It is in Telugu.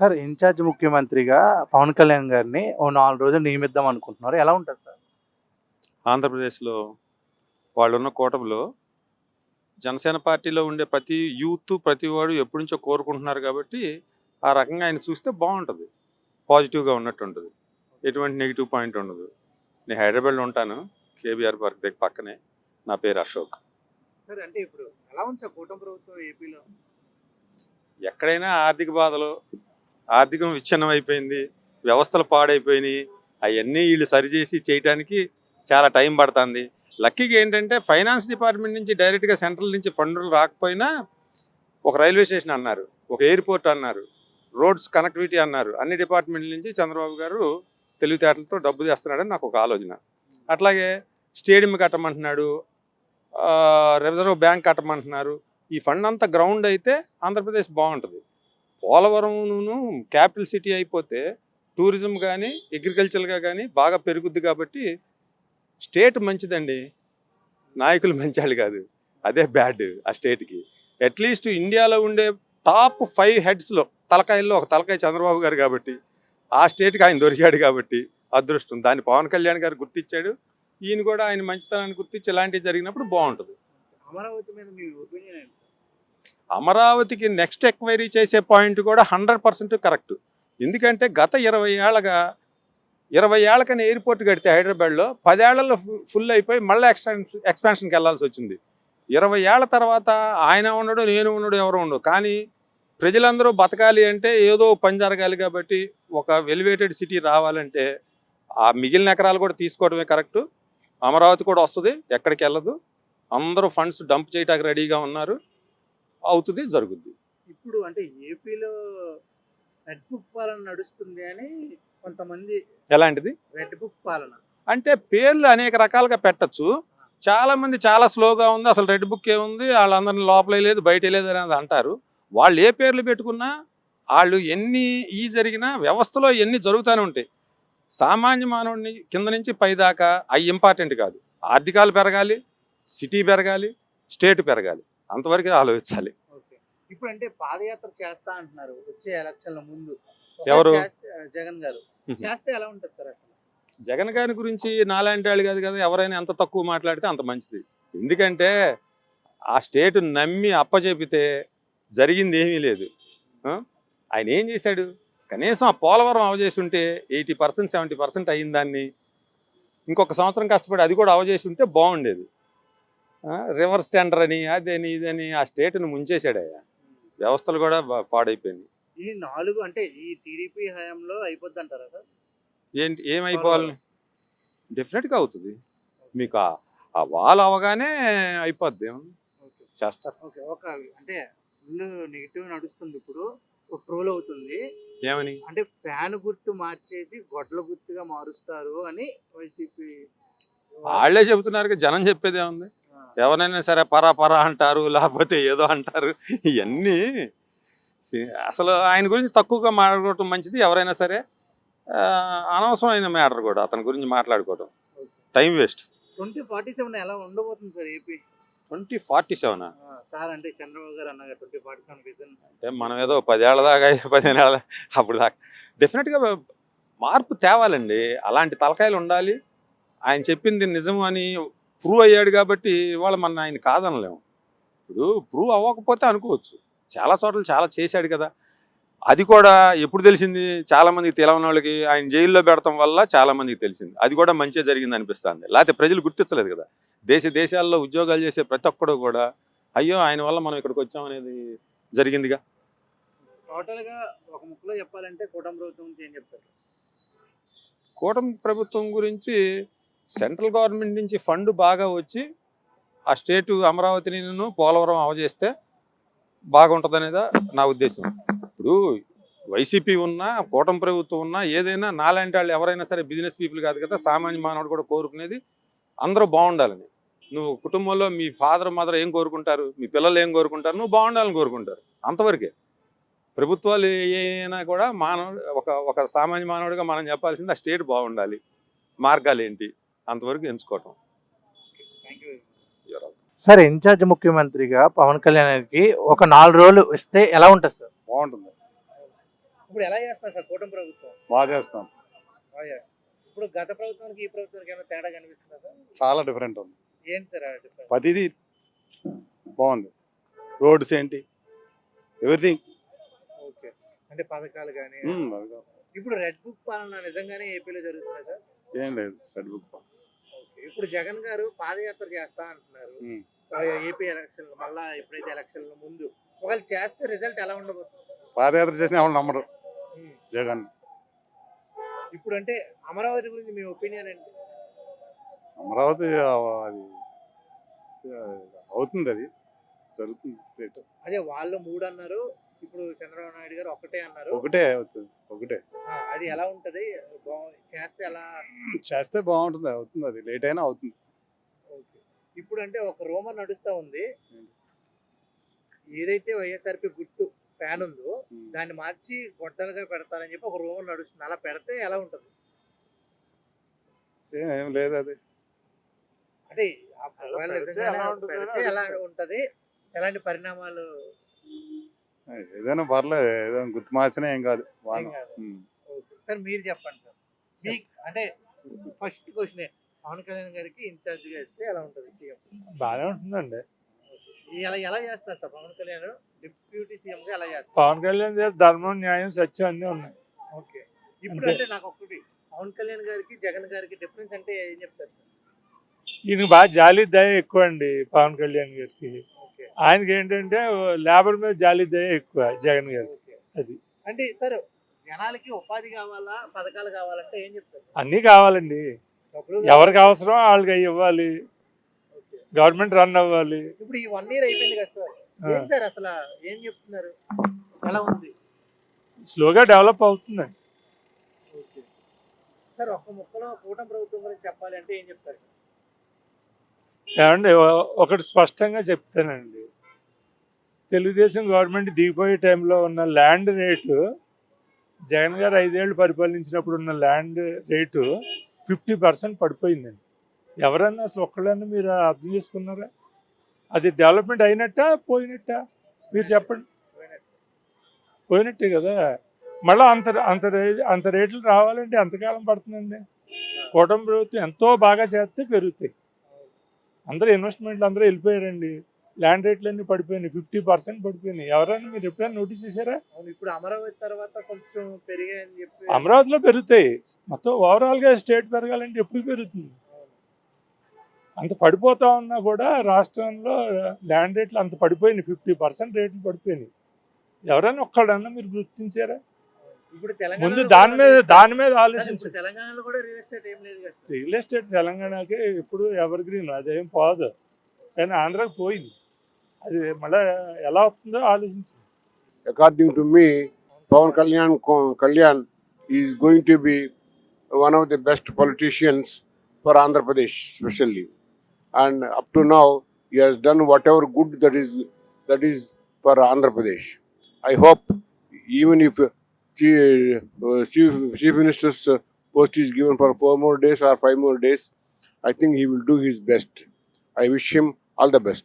సార్ ఇన్ఛార్జ్ ముఖ్యమంత్రిగా పవన్ కళ్యాణ్ గారిని ఓ నాలుగు రోజులు నియమిద్దాం అనుకుంటున్నారు. ఎలా ఉంటుంది సార్? ఆంధ్రప్రదేశ్లో వాళ్ళున్న కూటమిలో జనసేన పార్టీలో ఉండే ప్రతి యూత్ ప్రతి వాడు ఎప్పటి నుంచో కోరుకుంటున్నారు కాబట్టి ఆ రకంగా ఆయన చూస్తే బాగుంటుంది. పాజిటివ్గా ఉన్నట్టు ఉంటుంది. ఎటువంటి నెగిటివ్ పాయింట్ ఉండదు. నేను హైదరాబాద్లో ఉంటాను. కేబీఆర్ పార్క్ దగ్గర పక్కనే. నా పేరు అశోక్. సార్ అంటే ఇప్పుడు ఎలా ఉంది సార్ కూటమి ప్రభుత్వం ఏపీలో? ఎక్కడైనా ఆర్థిక బాధలు ఆర్థికం విచ్ఛిన్నం అయిపోయింది వ్యవస్థలు పాడైపోయినాయి అవన్నీ వీళ్ళు సరిచేసి చేయడానికి చాలా టైం పడుతుంది. లక్కీగా ఏంటంటే ఫైనాన్స్ డిపార్ట్మెంట్ నుంచి డైరెక్ట్గా సెంట్రల్ నుంచి ఫండ్లు రాకపోయినా ఒక రైల్వే స్టేషన్ అన్నారు ఒక ఎయిర్పోర్ట్ అన్నారు రోడ్స్ కనెక్టివిటీ అన్నారు. అన్ని డిపార్ట్మెంట్ల నుంచి చంద్రబాబు గారు తెలివితేటలతో డబ్బు తెస్తున్నాడని నాకు ఒక ఆలోచన. అట్లాగే స్టేడియం కట్టమంటున్నాడు రిజర్వ్ బ్యాంక్ కట్టమంటున్నారు. ఈ ఫండ్ అంతా గ్రౌండ్ అయితే ఆంధ్రప్రదేశ్ బాగుంటుంది. పోలవరంను క్యాపిటల్ సిటీ అయిపోతే టూరిజం కానీ అగ్రికల్చర్గా కానీ బాగా పెరుగుద్ది కాబట్టి స్టేట్ మంచిదండి. నాయకులు మంచాళ్ళు కాదు. అదే బ్యాడ్ ఆ స్టేట్కి అట్లీస్ట్ ఇండియాలో ఉండే టాప్ ఫైవ్ హెడ్స్లో తలకాయల్లో ఒక తలకాయ చంద్రబాబు గారు కాబట్టి ఆ స్టేట్కి ఆయన దొరికాడు కాబట్టి అదృష్టం. దాన్ని పవన్ కళ్యాణ్ గారు గుర్తించాడు ఈయన కూడా ఆయన మంచితనాన్ని గుర్తించి ఇలాంటివి జరిగినప్పుడు బాగుంటుంది. అమరావతి మీద మీ ఒపీనియన్ అమరావతికి నెక్స్ట్ ఎక్వైరీ చేసే పాయింట్ కూడా హండ్రెడ్ పర్సెంట్ కరెక్ట్. ఎందుకంటే గత ఇరవై ఏళ్ళగా ఇరవై ఏళ్ళకని ఎయిర్పోర్ట్ కడితే హైదరాబాద్లో పదేళ్ళలో ఫుల్ అయిపోయి మళ్ళీ ఎక్స్పాన్షన్ ఎక్స్పాన్షన్కి వెళ్ళాల్సి వచ్చింది. ఇరవై ఏళ్ళ తర్వాత ఆయన ఉండడు నేను ఉండడు ఎవరు ఉండడు కానీ ప్రజలందరూ బతకాలి అంటే ఏదో పని జరగాలి కాబట్టి ఒక వెలివేటెడ్ సిటీ రావాలంటే ఆ మిగిలిన ఎకరాలు కూడా తీసుకోవడమే కరెక్ట్. అమరావతి కూడా వస్తుంది ఎక్కడికి వెళ్ళదు. అందరూ ఫండ్స్ డంప్ చేయడానికి రెడీగా ఉన్నారు. అవుతుంది జరుగుద్ది. ఇప్పుడు అంటే ఏపీలో రెడ్ బుక్ పాలన నడుస్తుంది అని కొంతమంది ఎలాంటిది? రెడ్ బుక్ పాలన. అంటే పేర్లు అనేక రకాలుగా పెట్టచ్చు. చాలా మంది చాలా స్లోగా ఉంది అసలు రెడ్ బుక్ ఏముంది వాళ్ళందరిని లోపల లేదు బయట లేదు అనేది అంటారు. వాళ్ళు ఏ పేర్లు పెట్టుకున్నా వాళ్ళు ఎన్ని ఈ జరిగినా వ్యవస్థలో ఎన్ని జరుగుతూనే ఉంటాయి. సామాన్య మానవుడిని కింద నుంచి పై దాకా అవి ఇంపార్టెంట్ కాదు. ఆర్థికాలు పెరగాలి సిటీ పెరగాలి స్టేట్ పెరగాలి. అంతవరకు ఆలోచించాలి. ఓకే. ఇప్పుడు అంటే పాదయాత్ర చేస్తా అంటున్నారు వచ్చే ఎలక్షన్ల ముందు. ఎవరు? జగన్ గారు. చేస్తే ఎలా ఉంటుంది సార్ జగన్ గారి గురించి నాలాంటి వాళ్ళు కాదు కదా ఎవరైనా ఎంత తక్కువ మాట్లాడితే అంత మంచిది. ఎందుకంటే ఆ స్టేట్ నమ్మి అప్పచెపితే జరిగింది ఏమీ లేదు? ఆయన ఏం చేశాడు? కనీసం ఆ పోలవరం అవజేసి ఉంటే ఎయిటీ పర్సెంట్ సెవెంటీ పర్సెంట్ అయిన దాన్ని ఇంకొక సంవత్సరం కష్టపడి అది కూడా అవజేసి ఉంటే బాగుండేది. రివర్స్ టెండర్ అని అదని ఇదని ఆ స్టేట్ను ముంచేశాడు ఆయన వ్యవస్థలు కూడా పాడైపోయింది. ఈ నాలుగు అంటే ఈ టీడీపీ హయాంలో అయిపోద్ది అంటారా సార్? ఏంటి ఏమైపోవాలి డెఫినెట్గా అవుతుంది. మీకు ఆ- వాల్ అవగానే అయిపోద్ది. చేస్తారు? ఓకే ఒక అంటే ఫుల్ నెగిటివ్ నడుస్తుంది ఇప్పుడు ట్రోల్ అవుతుంది. ఏమని? అంటే ఫ్యాన్ గుర్తు మార్చేసి గొడ్ల గుర్తుగా మారుస్తారు అని వైసీపీ వాళ్ళే చెబుతున్నారు కదా, జనం చెప్పేది ఏముంది? ఎవరైనా సరే పరా పరా అంటారు లేకపోతే ఏదో అంటారు ఇవన్నీ అసలు ఆయన గురించి తక్కువగా మాట్లాడుకోవటం మంచిది. ఎవరైనా సరే అనవసరమైన మ్యాటర్ కూడా అతని గురించి మాట్లాడుకోవటం. Time waste. Twenty forty seven ఎలా ఉండబోతుంది sir AP? Twenty forty seven? Sir అంటే చంద్రబాబు గారు అన్నారు ట్వంటీ ఫార్టీ సెవెన్ విజన్. అంటే మనం ఏదో పదేళ్ళ దాకా పదిహేను ఏళ్ళ అప్పుడు దాకా. డెఫినెట్గా మార్పు తేవాలండి. అలాంటి తలకాయలు ఉండాలి. ఆయన చెప్పింది నిజం అని ప్రూవ్ అయ్యాడు కాబట్టి ఇవాళ మన ఆయన కాదనలేము. ఇప్పుడు ప్రూవ్ అవ్వకపోతే అనుకోవచ్చు. చాలా చోట్ల చాలా చేశాడు కదా. అది కూడా ఎప్పుడు తెలిసింది? చాలా మందికి తెలవని వాళ్ళకి ఆయన జైల్లో పెడతాం వల్ల చాలా మందికి తెలిసింది. అది కూడా మంచిగా జరిగింది అనిపిస్తుంది. లేకపోతే ప్రజలు గుర్తించలేదు కదా. దేశ దేశాల్లో ఉద్యోగాలు చేసే ప్రతి ఒక్కడు కూడా అయ్యో ఆయన వల్ల మనం ఇక్కడికి వచ్చామనేది జరిగిందిగా. టోటల్గా ఒక ముక్కలో చెప్పాలంటే కూటమి ప్రభుత్వం గురించి ఏం చెప్తారు? కూటమి ప్రభుత్వం గురించి సెంట్రల్ గవర్నమెంట్ నుంచి ఫండ్ బాగా వచ్చి ఆ స్టేటు అమరావతిని పోలవరం అవజేస్తే బాగుంటుందనేదా నా ఉద్దేశం. ఇప్పుడు వైసీపీ ఉన్నా కూటమి ప్రభుత్వం ఉన్నా ఏదైనా నాలాంటి వాళ్ళు ఎవరైనా సరే బిజినెస్ పీపుల్ కాదు కదా సామాన్య మానవుడు కూడా కోరుకునేది అందరూ బాగుండాలని. నువ్వు కుటుంబంలో మీ ఫాదర్ మదర్ ఏం కోరుకుంటారు? మీ పిల్లలు ఏం కోరుకుంటారు? నువ్వు బాగుండాలని కోరుకుంటారు. అంతవరకే. ప్రభుత్వాలు అయినా కూడా మానవుడు ఒక ఒక సామాన్య మానవుడిగా మనం చెప్పాల్సింది ఆ స్టేట్ బాగుండాలి. మార్గాలు ఏంటి అంతవరకు ఎంచుకోవటం. సార్ ఇన్ఛార్జ్ ముఖ్యమంత్రిగా పవన్ కళ్యాణ్కి ఒక నాలుగు రోజులు ఇస్తే ఎలా ఉంటుంది సార్? బాగుంటుంది. ఇప్పుడు ఎలా చేస్తున్నారు సార్ కూటమి ప్రభుత్వం? బాగా చేస్తాం. ఇప్పుడు గత ప్రభుత్వానికి ఈ ప్రభుత్వానికి ఏమైనా తేడా కనిపిస్తుందా సార్? చాలా డిఫరెంట్ ఉంది. ఏంటి సార్? ప్రతిదీ బాగుంది. రోడ్స్ ఏంటి? ఎవ్రీథింగ్. ఓకే. అంటే పథకాలు కానీ ఇప్పుడు రెడ్ బుక్ పాలన నిజంగానే ఏపీలో జరుగుతుందా సార్? ఏం లేదు రెడ్ బుక్ ఓకే ఇప్పుడు జగన్ గారు పాదయాత్ర చేస్తా అంటున్నారు. ఏపీ ఎలక్షన్ మళ్ళా ఎప్పుడైతే ఎలక్షన్ ముందు ఒకవేళ చేస్తే రిజల్ట్ ఎలా ఉండబోతుంది పాదయాత్ర చేసిన ఎవరు నమ్మరు. జగన్ ఇప్పుడు అంటే అమరావతి గురించి మీ ఒపీనియన్ ఏంటి అమరావతి అది అవుతుంది అది జరుగుతుంది. అదే వాళ్ళు మూడు అన్నారు ఇప్పుడు చంద్రబాబు నాయుడు గారు ఒకటే అన్నారు. ఒకటే అవుతుంది ఒకటే. ఆ, అది ఎలా ఉంటది? బాగు- చేస్తే ఎలా? చేస్తే బాగుంటుంది అవుతుంది అది లేట్ అయినా అవుతుంది. ఇప్పుడు అంటే ఒక రోమర్ నడుస్తా ఉంది. ఏదైతే వైఎస్ఆర్పి గుర్తు ఫ్యాన్ ఉందో. దాన్ని మార్చి గొడ్డలుగా పెడతారని చెప్పి ఒక రోమర్ నడుస్తుంది. అలా పెడితే ఎలా ఉంటది? ఏం- లేదు అది. అంటే ఎలా ఉంటది? ఎలాంటి పరిణామాలు ఏదైనా పర్లేదు ఏదైనా గుర్తు మార్చినా ఏం కాదు. ఓకే. సార్ మీరు చెప్పండి సార్. మీకు అంటే ఫస్ట్ క్వశ్చన్ పవన్ కళ్యాణ్ గారికి ఇన్ఛార్జ్గా ఇస్తే ఎలా ఉంటది సీఎం? బాగానే ఉంటుందండి. ఎలా ఎలా చేస్తారు sir Pawan Kalyan? Deputy CM గా ఎలా చేస్తారు? పవన్ కళ్యాణ్ గారు ధర్మం న్యాయం సత్యం అన్నీ ఉన్నాయి. ఓకే. ఇప్పుడు. అంటే నాకు ఒకటి పవన్ కళ్యాణ్ గారికి జగన్ గారికి డిఫరెన్స్ అంటే ఏం చెప్తారు సార్? ఈయన బాగా జాలి దయ ఎక్కువ అండి పవన్ కళ్యాణ్ గారికి. ఆయనకి ఏంటంటే లేబర్ మీద జాలి ఎక్కువ జగన్ ఓకే. అది. అంటే సార్ జనాలకి ఉపాధి కావాలా పథకాలు కావాలంటే ఏం చెప్తారు? అన్నీ కావాలండి. ఎవరికి అవసరం వాళ్ళకి అవి ఇవ్వాలి. గవర్నమెంట్ రన్ అవ్వాలి. ఇప్పుడు ఈ వన్ ఇయర్ అయిపోయింది కదా సార్. ఆ, ఏం సార్ అసలు ఏం చెప్తున్నారు? ఎలా ఉంది? స్లోగా డెవలప్ అవుతుందండి ఓకే. సార్ ఒక్క ముక్కలో కూటమి ప్రభుత్వం గురించి చెప్పాలి అంటే ఏం చెప్తారు? ఏమండి ఒకటి స్పష్టంగా చెప్తానండి. తెలుగుదేశం గవర్నమెంట్ దిగిపోయే టైంలో ఉన్న ల్యాండ్ రేటు జగన్ గారు ఐదేళ్ళు పరిపాలించినప్పుడు ఉన్న ల్యాండ్ రేటు ఫిఫ్టీ పర్సెంట్ పడిపోయిందండి. ఎవరన్నా అసలు ఒక్కళ్ళన్నా మీరు అర్థం చేసుకున్నారా? అది డెవలప్మెంట్ అయినట్టా పోయినట్టా? మీరు చెప్పండి. పోయినట్టే కదా. మళ్ళీ అంత అంత అంత రేట్లు రావాలంటే ఎంతకాలం పడుతుందండి? కూటమి ప్రభుత్వం ఎంతో బాగా చేస్తే పెరుగుతాయి. అందరూ ఇన్వెస్ట్మెంట్లు అందరూ వెళ్ళిపోయారండి. ల్యాండ్ రేట్లు అన్ని పడిపోయినాయి. ఫిఫ్టీ పర్సెంట్ పడిపోయినాయి. ఎవరైనా మీరు ఎప్పుడైనా నోటీస్ చేశారా? ఇప్పుడు అమరావతి తర్వాత కొంచెం పెరిగాయని చెప్పి అమరావతిలో పెరుగుతాయి. మొత్తం ఓవరాల్గా స్టేట్ పెరగాలంటే ఎప్పుడు పెరుగుతుంది? అంత పడిపోతా ఉన్నా కూడా రాష్ట్రంలో ల్యాండ్ రేట్లు అంత పడిపోయినాయి. ఫిఫ్టీ పర్సెంట్ రేట్లు పడిపోయినాయి. ఎవరైనా ఒక్కడన్నా మీరు గుర్తించారా? ముందు దాని మీద దాని మీద ఆలోచించారు తెలంగాణలో కూడా రియల్ ఎస్టేట్ ఏం లేదు కదా. రియల్ ఎస్టేట్ తెలంగాణకి ఇప్పుడు ఎవర్గ్రీన్ అదేం పోదు. కానీ ఆంధ్రాకి పోయింది. అది మళ్ళీ ఎలా వస్తుందో ఆలోచించింది according to me Pawan Kalyan Kalyan is going to be one of the best politicians for Andhra Pradesh specially and up to now you he's done whatever good that is that is for Andhra Pradesh I hope even if uh, chief, chief minister's uh, post is given for four more days or five more days, I think he will do his best. I wish him all the best.